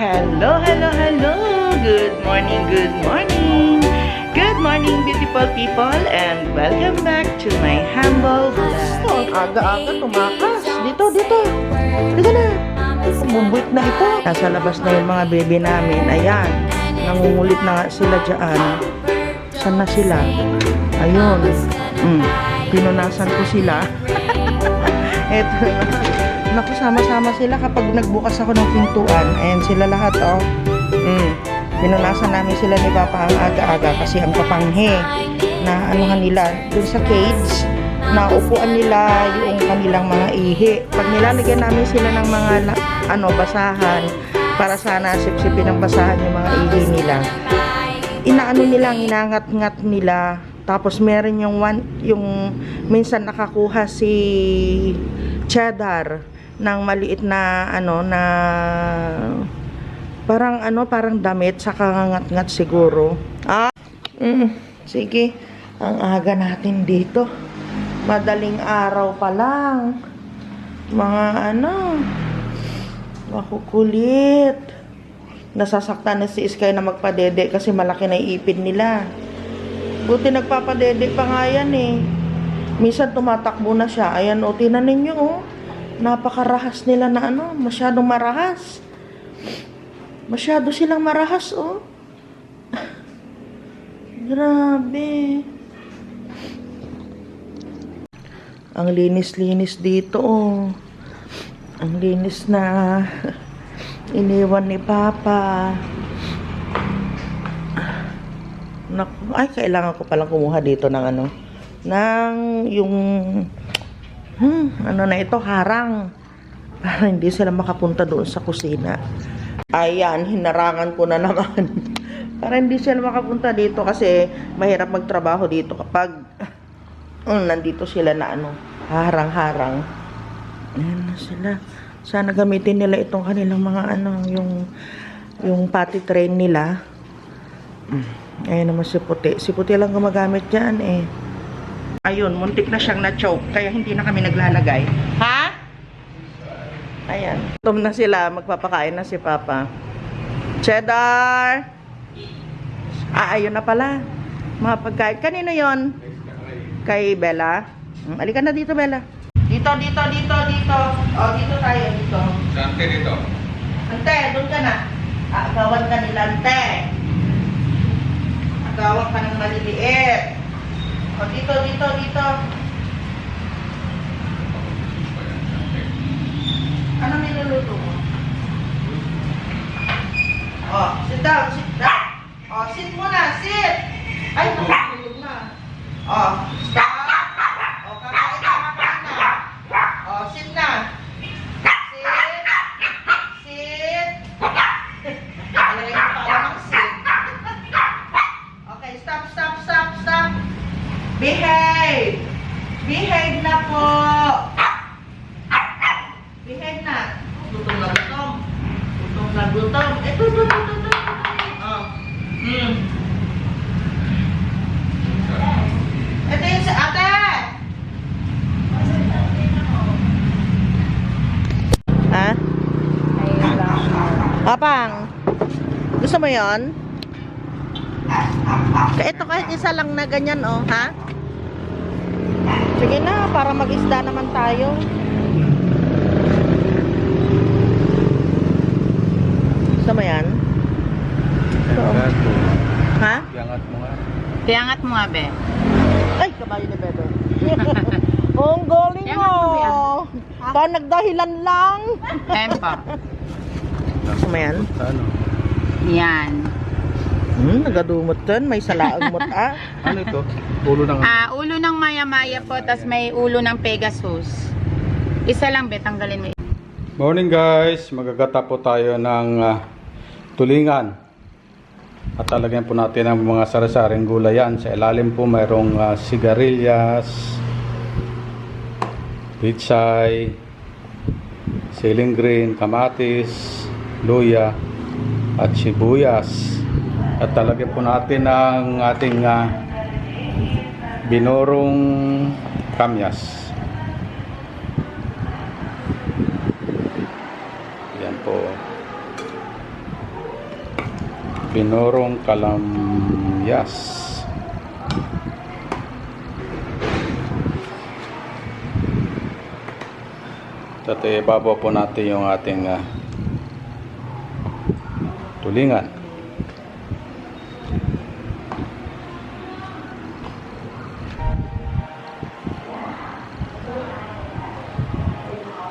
Hello, hello, hello! Good morning, good morning! Good morning, beautiful people, and welcome back to my humble vlog. Aga-aga tumakas. Dito, dito. Dito na. Bumbuit na ito. Nasa labas na yung mga baby namin. Ayan. Nangungulit na sila dyan. Saan na sila? Ayun. Mm. Pinunasan ko sila. Eto na. Naku, sama-sama sila kapag nagbukas ako ng pintuan. Ayan sila lahat, oh. Mm. Pinunasan namin sila ni Papa ang aga-aga kasi ang papanghe na anuhan nila dun sa cage na upuan nila yung kanilang mga ihi. Pag nilalagyan namin sila ng mga ano basahan para sana sipsipin ng basahan yung mga ihi nila. Inaano nila, inangat-ngat nila. Tapos meron yung one, yung minsan nakakuha si Cheddar ng maliit na ano na parang ano parang damit sa kangat-ngat siguro. Ah, mm, sige. Ang aga natin dito. Madaling araw pa lang. Mga ano, makukulit. Nasasaktan na si Sky na magpadede kasi malaki na ipin nila. Buti nagpapadede pa nga yan eh. Minsan tumatakbo na siya. Ayan o, tinan ninyo o. Napakarahas nila na ano, masyadong marahas. Masyado silang marahas oh. Grabe. Ang linis-linis dito oh. Ang linis na iniwan ni Papa. Naku, ay kailangan ko palang kumuha dito ng ano, ng yung hmm, ano na ito, harang. Para hindi sila makapunta doon sa kusina. Ayan, hinarangan ko na naman. Para hindi sila makapunta dito kasi mahirap magtrabaho dito kapag mm, nandito sila na ano, harang-harang. Ayan na sila. Sana gamitin nila itong kanilang mga ano, yung yung potty train nila. Mm. Ayan naman si Puti. Si Puti lang gumagamit dyan eh. Ayun, muntik na siyang na-choke, kaya hindi na kami naglalagay. Ha? Ayan. Tom na sila, magpapakain na si Papa. Cheddar! Ah, ayun na pala. Mga pagkain. Kanino yon? Kay Bella? Hmm, Alika na dito, Bella. Dito, dito, dito, dito. O, dito tayo, dito. Sante dito. Ante, doon ka na. Agawan ka nila, ante. Agawan ka ng maliliit. O, dito, dito, dito. Ano niluluto mo? O, sit down, sit down. O, sit muna, sit. Ay, nakatulog na. O, stop. O, kakain na, kakain na. O, sit na. Sit. Sit. Alagay mo pa lang ang sit. Okay, stop, stop, stop, stop. Behave. Behave na po. Behave na. Gutom na gutom. Gutom na gutom. Ito, ito, ito, ito, ito. Oh. Mm. Ito yung sa ate. Ha? Apang, gusto mo yon? Ito kahit isa lang na ganyan, oh, ha? Sige na, para mag-isda naman tayo. Gusto mo yan? Mo. Ha? Yangat mo nga. Tiangat mo nga, be. Ay, kabayo ni Bebe. oh, ang galing Yan ang tuloy, mo. Ka nagdahilan lang. Tempo. Gusto mo yan? Sa ano? Yan. Hmm, nagadumot kan. May salaang mot ah. Ano ito? Ulo ng Ah, ulo ng maya-maya po, tas may ulo ng Pegasus. Isa lang, be. Tanggalin mo. Morning guys, magagata po tayo ng ah, tulingan. At talagyan po natin ang mga sari-saring gulay yan. Sa ilalim po mayroong ah, sigarilyas, pitsay, siling green, kamatis, luya, at sibuyas. At talagyan po natin ang ating ah, binurong kamyas. Yan po. Binorong kalamyas. Dati ibabaw po natin yung ating ah, tulingan.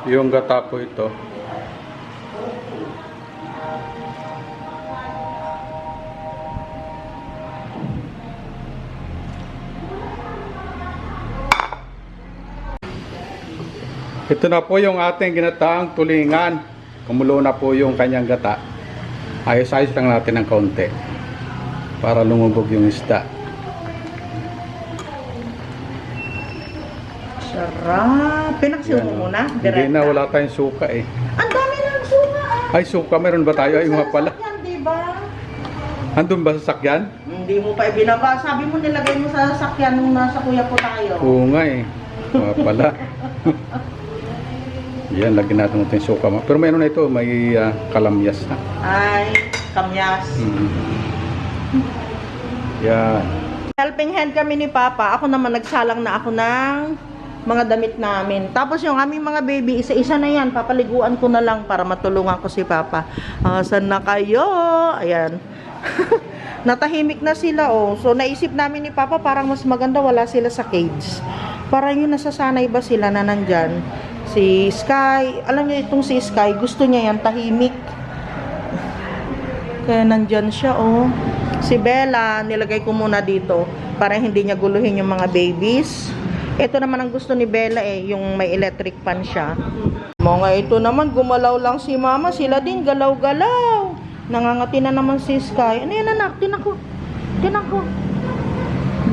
Yung gata po ito. Ito na po yung ating ginataang tulingan. Kumulo na po yung kanyang gata. Ayos-ayos lang natin ng kaunti. Para lumubog yung isda. Sarap. Pinaksiw mo Yan, oh. muna? Hindi na, wala tayong suka eh. Ang dami ng suka ah. Ay, suka, meron ba tayo? Ay, nga pala. Yan, di ba? Andun ba sa sakyan? Hindi mo pa ibinaba. Sabi mo nilagay mo sa sasakyan nung nasa kuya po tayo. Oo nga eh. Nga pala. Yan, lagyan natin natin suka. Pero meron na ito, may ah, kalamyas na. Ay, kamyas. Mm. Yan. Helping hand kami ni Papa. Ako naman nagsalang na ako ng mga damit namin. Tapos yung aming mga baby, isa-isa na yan. Papaliguan ko na lang para matulungan ko si Papa. Asan na kayo? Ayan. Natahimik na sila oh. So naisip namin ni Papa parang mas maganda wala sila sa cage. Para yung nasasanay ba sila na nandyan. Si Sky, alam niyo itong si Sky, gusto niya yan tahimik. Kaya nandyan siya, oh. Si Bella, nilagay ko muna dito para hindi niya guluhin yung mga babies. Ito naman ang gusto ni Bella eh, yung may electric fan siya. Mga ito naman, gumalaw lang si Mama. Sila din, galaw-galaw. Nangangati na naman si Sky. Ano yan anak? Tinan ko. Tinan ko.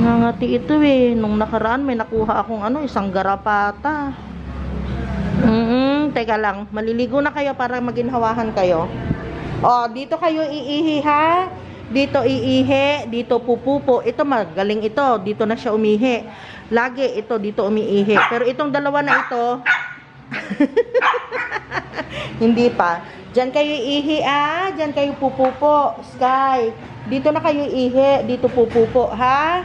Nangangati ito eh. Nung nakaraan may nakuha akong ano, isang garapata. Mm teka lang. Maliligo na kayo para maginhawahan kayo. Oh, dito kayo iihi ha. Dito iihi, dito pupupo. Ito magaling ito. Dito na siya umihi. Lagi ito dito umiihi. Pero itong dalawa na ito hindi pa. Diyan kayo ihi ah. Diyan kayo pupupo. Sky. Dito na kayo ihi. Dito pupupo. Ha?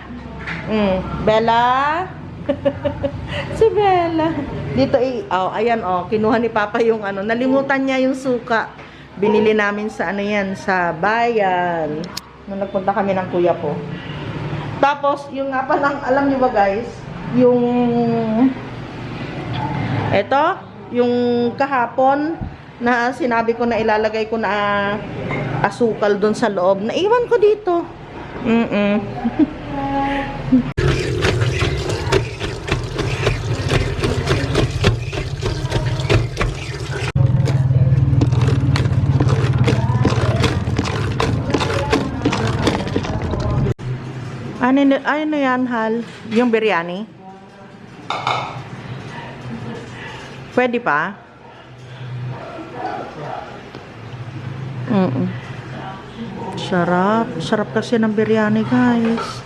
Mm. Bella? si Bella. Dito i... Oh, ayan oh. Kinuha ni Papa yung ano. Nalimutan niya yung suka. Binili namin sa ano yan. Sa bayan. Nung nagpunta kami ng kuya po. Tapos, yung nga palang, alam niyo ba guys, yung eto, yung kahapon na sinabi ko na ilalagay ko na asukal doon sa loob. Naiwan ko dito. Mm-mm. ano, ano yan, Hal? Yung biryani? Pwede pa? Mm Sarap. Sarap kasi ng biryani, guys.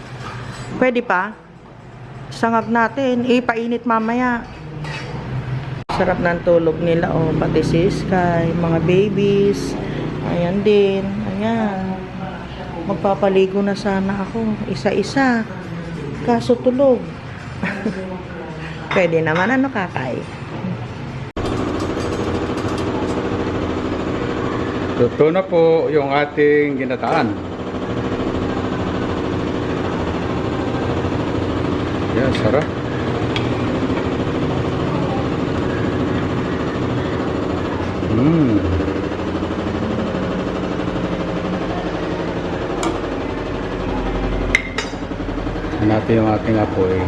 Pwede pa? Sangag natin. Ipainit mamaya. Sarap ng tulog nila, oh. Pati si Sky, mga babies. Ayan din. Ayan. Magpapaligo na sana ako. Isa-isa. Kaso tulog. Pwede naman. Ano kakay? Luto na po yung ating ginataan. Yan, sarap. Mmm. Natin yung ating apoy.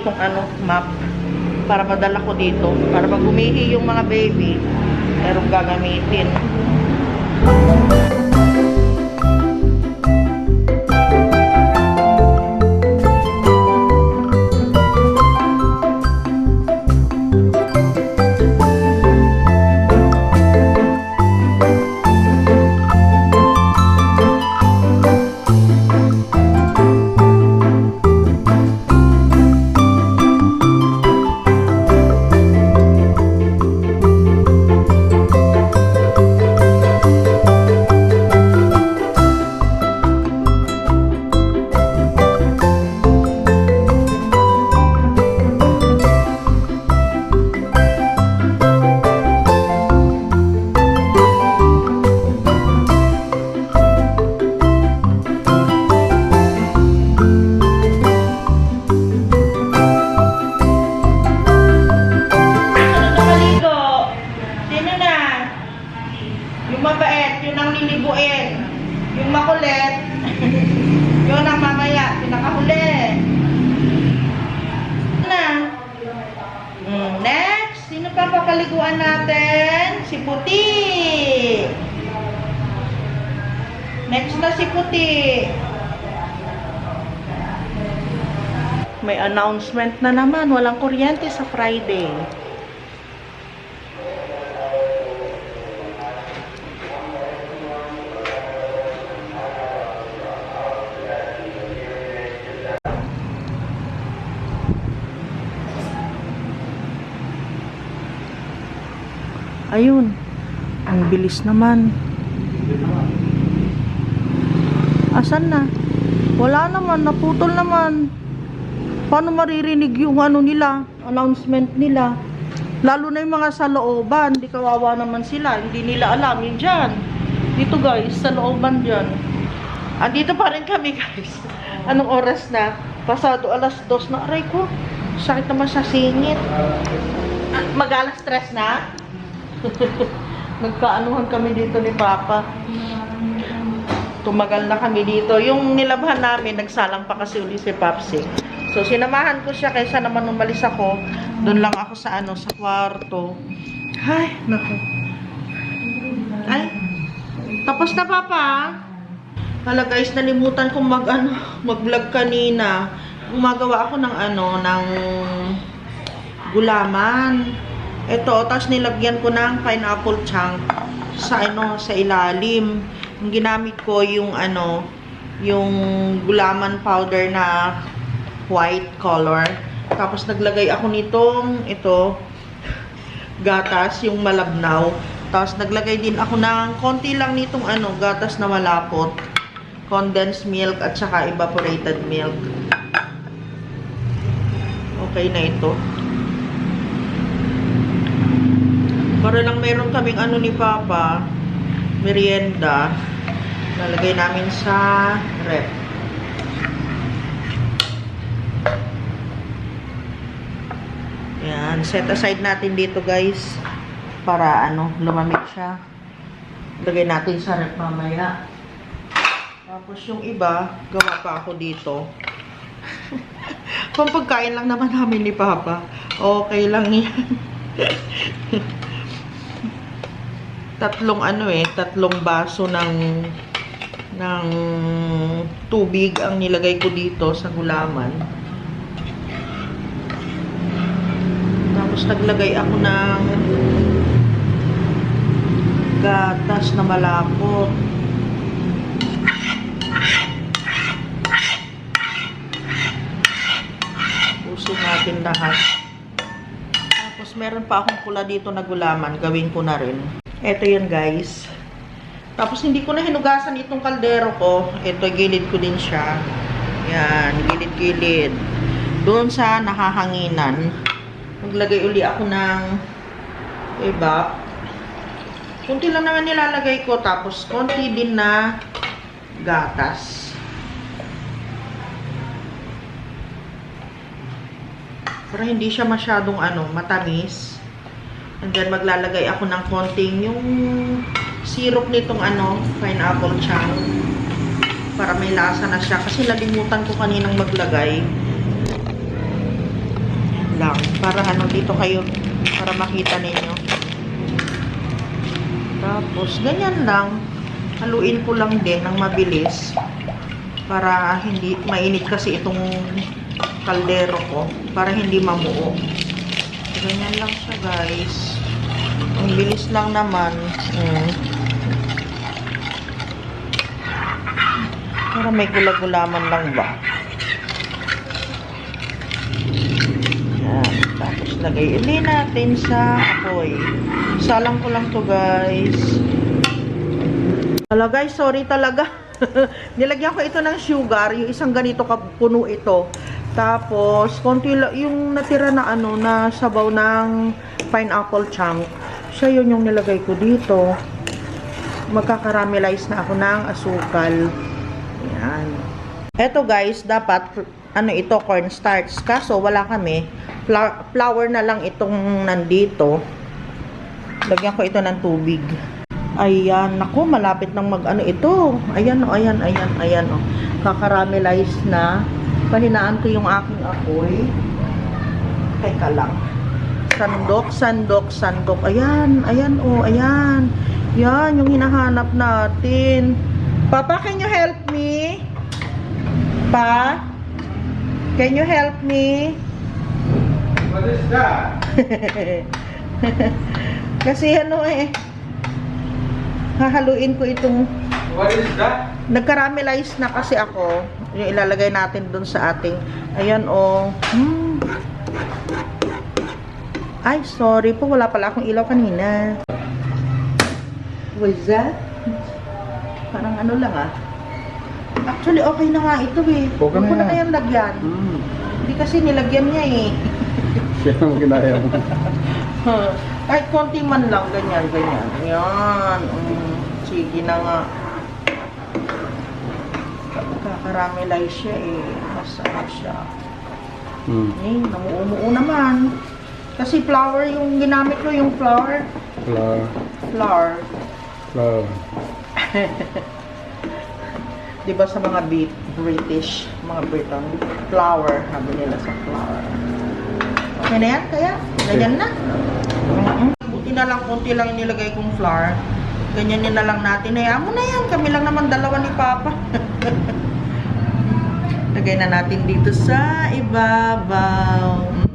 Itong ano, map para madala ko dito. Para pag umihi yung mga baby, merong gagamitin. Announcement na naman, walang kuryente sa Friday. Ayun. Ang bilis naman. Asan na? Wala naman, naputol naman. Paano maririnig yung ano nila, announcement nila? Lalo na yung mga sa looban, di kawawa naman sila, hindi nila alam, yun dyan. Dito guys, sa looban dyan. Andito pa rin kami guys. Anong oras na? Pasado alas dos na, aray ko. Sakit naman sa singit. Ah, Mag-alas stress na? Nagkaanuhan kami dito ni Papa. Tumagal na kami dito. Yung nilabhan namin, nagsalang pa kasi uli si Papsi. So, sinamahan ko siya kaysa naman umalis ako. Doon lang ako sa ano, sa kwarto. Ay, naku. Ay, tapos na Papa. Hala guys, nalimutan kong mag, ano, mag-vlog kanina. Gumagawa ako ng ano, ng gulaman. Ito, tapos nilagyan ko ng pineapple chunk sa ano, sa ilalim. Ang ginamit ko yung ano, yung gulaman powder na white color. Tapos naglagay ako nitong ito gatas, yung malabnaw. Tapos naglagay din ako ng konti lang nitong ano, gatas na malapot. Condensed milk at saka evaporated milk. Okay na ito. Para lang meron kaming ano ni Papa, merienda. Lalagay namin sa rep. Yan, set aside natin dito guys para ano, lumamig siya. Lagay natin sa rep mamaya. Tapos yung iba, gawa pa ako dito. Pampagkain lang naman namin ni Papa. Okay lang yan. tatlong ano eh, tatlong baso ng ng tubig ang nilagay ko dito sa gulaman. Tapos naglagay ako ng gatas na malapot. Pusin natin lahat. Tapos meron pa akong pula dito na gulaman. Gawin ko na rin. Ito yun guys. Tapos hindi ko na hinugasan itong kaldero ko. Ito gilid ko din siya. Yan. Gilid-gilid. Doon sa nahahanginan. Maglagay uli ako ng evap. Kunti lang naman nilalagay ko. Tapos konti din na gatas. Para hindi siya masyadong ano, matamis. And then maglalagay ako ng konting yung syrup nitong ano, pineapple chunk. Para may lasa na siya. Kasi nalimutan ko kaninang maglagay. Lang. Para ano, dito kayo, para makita ninyo. Tapos, ganyan lang. Haluin ko lang din ng mabilis. Para hindi, mainit kasi itong kaldero ko. Para hindi mamuo. Ganyan lang siya, guys. Ang bilis lang naman. Mm. Para may gula-gulaman lang ba? Yan. Tapos lagay uli natin sa apoy. Salang ko lang to guys. Hala guys, sorry talaga. Nilagyan ko ito ng sugar. Yung isang ganito kapuno ito. Tapos, konti yung natira na ano, na sabaw ng pineapple chunk. Siya yun yung nilagay ko dito. Magkakaramelize na ako ng asukal. Yan. Eto guys, dapat ano ito cornstarch. Kaso wala kami. Flour na lang itong nandito. Lagyan ko ito ng tubig. Ayan, naku, malapit nang mag ano ito. Ayan o, ayan, ayan, ayan o. Kakaramelize na. Pahinaan ko yung aking apoy. Teka lang. Sandok, sandok, sandok. Ayan, ayan o, ayan. Yan, yung hinahanap natin. Papa, can you help me? Pa? Can you help me? What is that? Kasi ano eh, hahaluin ko itong, What is that? nagkaramelize na kasi ako, yung ilalagay natin dun sa ating, ayan oh, hmm. Ay, sorry po, wala pala akong ilaw kanina. Was that? Parang ano lang ah. Actually, okay na nga ito eh. Okay Huwag na ko na yan. kayang lagyan. Hmm. Hindi kasi nilagyan niya eh. Siya ang ginaya mo. Huh. Kahit konti man lang, ganyan, ganyan. Yan. Mm, sige na nga. Kakaramelize siya eh. Masarap siya. Hmm. Eh, namuumuo naman. Kasi flour yung ginamit ko, yung flour. Flour. Flour. Flour. Di ba sa mga Brit- British, mga Briton, flour, sabi nila sa flour. Okay na yan, kaya? Ganyan na. Mm-mm. Buti na lang, konti lang yung nilagay kong flour. Ganyan na lang natin. Hayaan mo na yan. Kami lang naman dalawa ni Papa. Lagay na natin dito sa ibabaw. Mm.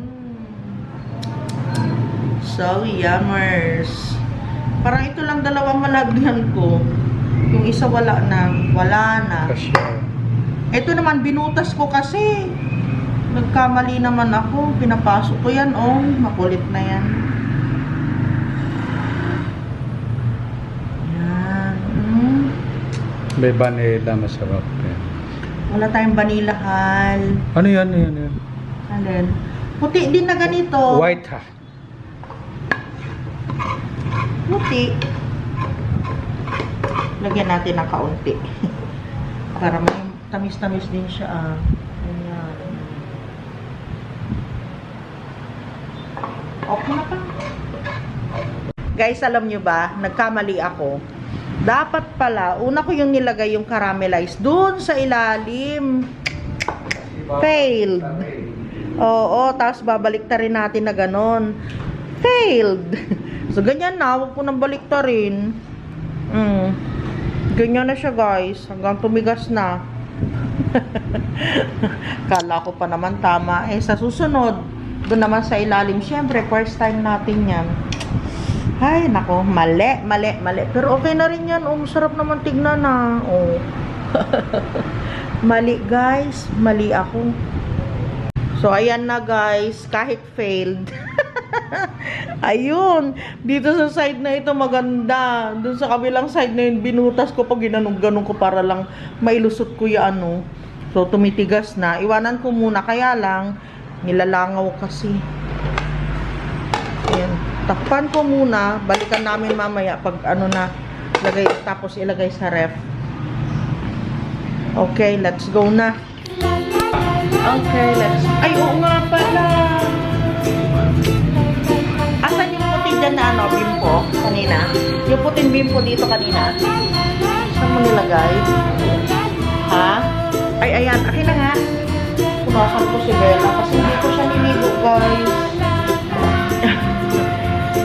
So, yummers. Parang ito lang dalawang malagyan ko. Yung isa wala na. Wala na. Kasya. Ito naman, binutas ko kasi. Nagkamali naman ako. Pinapasok ko yan, oh. Makulit na yan. Yan. Mm. May vanilla masarap. Wala tayong vanilla hal. Ano yan? Ano yan? Ano yan? Alin? Puti din na ganito. White ha. Puti. Lagyan natin ng kaunti. Para may tamis-tamis din siya. Ah. Ayan. Okay na pa. Guys, alam nyo ba, nagkamali ako. Dapat pala, una ko yung nilagay yung caramelized dun sa ilalim. Failed. Oo, tapos babalik rin natin na ganon. Failed. So, ganyan na. Huwag ko nang balik rin. Mm. Ganyan na siya, guys. Hanggang tumigas na. Kala ko pa naman tama. Eh, sa susunod, doon naman sa ilalim. Siyempre, first time natin yan. Ay, nako. Mali, mali, mali. Pero okay na rin yan. Oh, masarap naman tignan na. Oh. mali, guys. Mali ako. So, ayan na guys. Kahit failed. Ayun. Dito sa side na ito maganda. Doon sa kabilang side na yun, binutas ko pag ginanong-ganong ko para lang mailusot ko yung ano. So, tumitigas na. Iwanan ko muna. Kaya lang, nilalangaw kasi. Ayan. Takpan ko muna. Balikan namin mamaya pag ano na. Lagay, tapos ilagay sa ref. Okay, let's go na. Okay, let's... Ay, oo nga pala. Dyan na ano, bimpo? Kanina? Yung puting bimpo dito kanina? Saan mo nilagay? Ha? Ay, ayan. Akin na nga. Pumasok ko si Bella kasi hindi ko siya niligo, guys.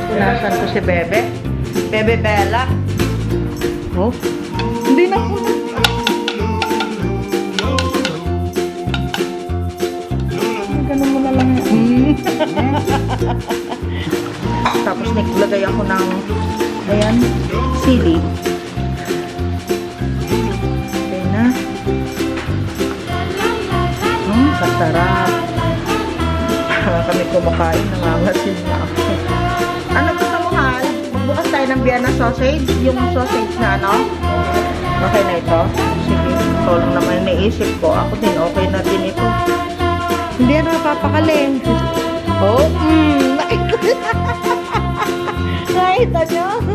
Nasaan ko si Bebe? Bebe Bella. Oh, hindi na po. Ganun mo na lang. Tapos naglagay ako ng, ayan, sili. Okay na. Hmm, kasarap. Para kami kumakain, nangangasin na ako. Ano gusto mo, Hal? Magbukas tayo ng Vienna sausage? Yung sausage na ano? Okay na ito? Sige, ito lang naman naisip ko. Ako din, okay na din ito. Hindi yan napapakaling. Oh, mm, ਇਦਾਂ ਕਿਉਂ